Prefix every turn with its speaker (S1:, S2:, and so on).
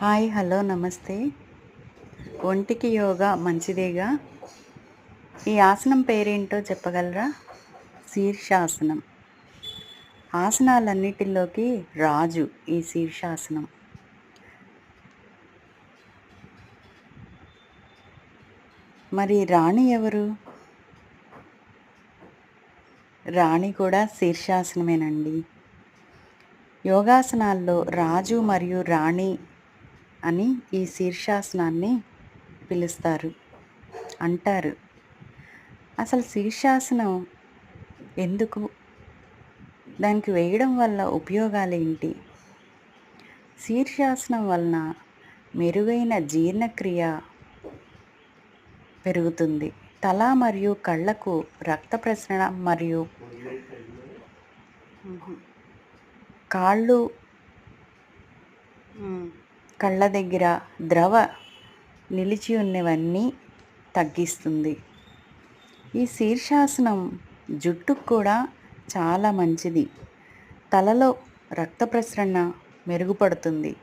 S1: Hi hello నమస్తే. ఒంటికి యోగా మంచిదేగా? ఈ ఆసనం పేరేంటో చెప్పగలరా? శీర్షాసనం. ఆసనాలన్నిటిలోకి రాజు ఈ శీర్షాసనం. మరి రాణి ఎవరు? రాణి కూడా శీర్షాసనమేనండి. యోగాసనాల్లో రాజు మరియు రాణి అని ఈ శీర్షాసనాన్ని పిలుస్తారు అంటారు. అసలు శీర్షాసనం ఎందుకు? దానికి వేయడం వల్ల ఉపయోగాలు ఏంటి శీర్షాసనం వలన మెరుగైన జీర్ణక్రియ పెరుగుతుంది. తల మరియు కళ్ళకు రక్త ప్రసరణ మరియు కాళ్ళు కళ్ళ దగ్గర ద్రవ నిలిచి ఉన్నవన్నీ తగ్గిస్తుంది. ఈ శీర్షాసనం జుట్టుకు కూడా చాలా మంచిది. తలలో రక్త ప్రసరణ మెరుగుపడుతుంది.